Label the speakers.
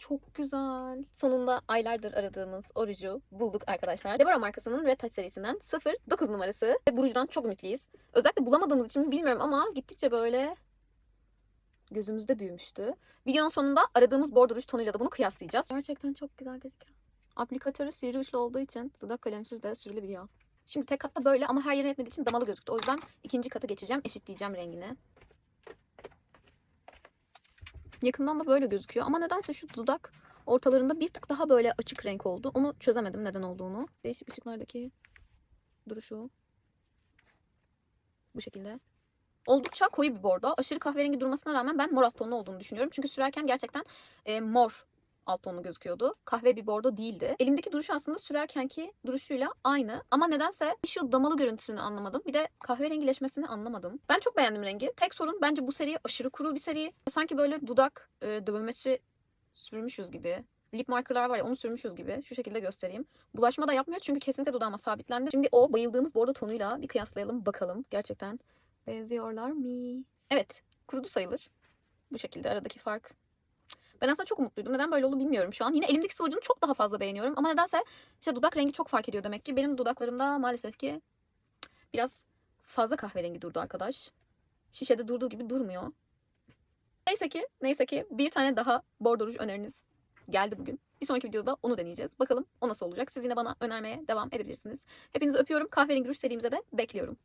Speaker 1: Çok güzel. Sonunda aylardır aradığımız o ruju bulduk arkadaşlar. Deborah markasının Red Touch serisinden 09 numarası. Ve bu rujdan çok ümitliyiz. Özellikle bulamadığımız için mi bilmiyorum ama gittikçe böyle gözümüzde büyümüştü. Videonun sonunda aradığımız bordo ruj tonuyla da bunu kıyaslayacağız. Gerçekten çok güzel gözüküyor. Aplikatörü sivri uçlu olduğu için dudak kalemsiz de sürülebiliyor. Şimdi tek katta böyle ama her yerine etmediği için damalı gözüktü. O yüzden ikinci katı geçeceğim. Eşitleyeceğim rengini. Yakından da böyle gözüküyor. Ama nedense şu dudak ortalarında bir tık daha böyle açık renk oldu. Onu çözemedim neden olduğunu. Değişik ışıklardaki duruşu. Bu şekilde. Oldukça koyu bir bordo. Aşırı kahverengi durmasına rağmen ben mor alt olduğunu düşünüyorum. Çünkü sürerken gerçekten e, mor alt tonlu gözüküyordu. Kahve bir bordo değildi. Elimdeki duruşu aslında sürerkenki duruşuyla aynı. Ama nedense şu damalı görüntüsünü anlamadım. Bir de kahverengileşmesini anlamadım. Ben çok beğendim rengi. Tek sorun bence bu seri aşırı kuru bir seri. Sanki böyle dudak e, dövmesi sürmüşüz gibi. Lip markerlar var ya onu sürmüşüz gibi. Şu şekilde göstereyim. Bulaşma da yapmıyor çünkü kesinlikle dudağıma sabitlendi. Şimdi o bayıldığımız bordo tonuyla bir kıyaslayalım bakalım. Gerçekten benziyorlar mı? Evet kurudu sayılır. Bu şekilde aradaki fark ben aslında çok umutluydum. Neden böyle oldu bilmiyorum şu an. Yine elimdeki sıvı ucunu çok daha fazla beğeniyorum. Ama nedense işte dudak rengi çok fark ediyor demek ki. Benim dudaklarımda maalesef ki biraz fazla kahverengi durdu arkadaş. Şişede durduğu gibi durmuyor. Neyse ki, neyse ki bir tane daha bordo ruj öneriniz geldi bugün. Bir sonraki videoda onu deneyeceğiz. Bakalım o nasıl olacak. Siz yine bana önermeye devam edebilirsiniz. Hepinizi öpüyorum. Kahverengi ruj serimize de bekliyorum.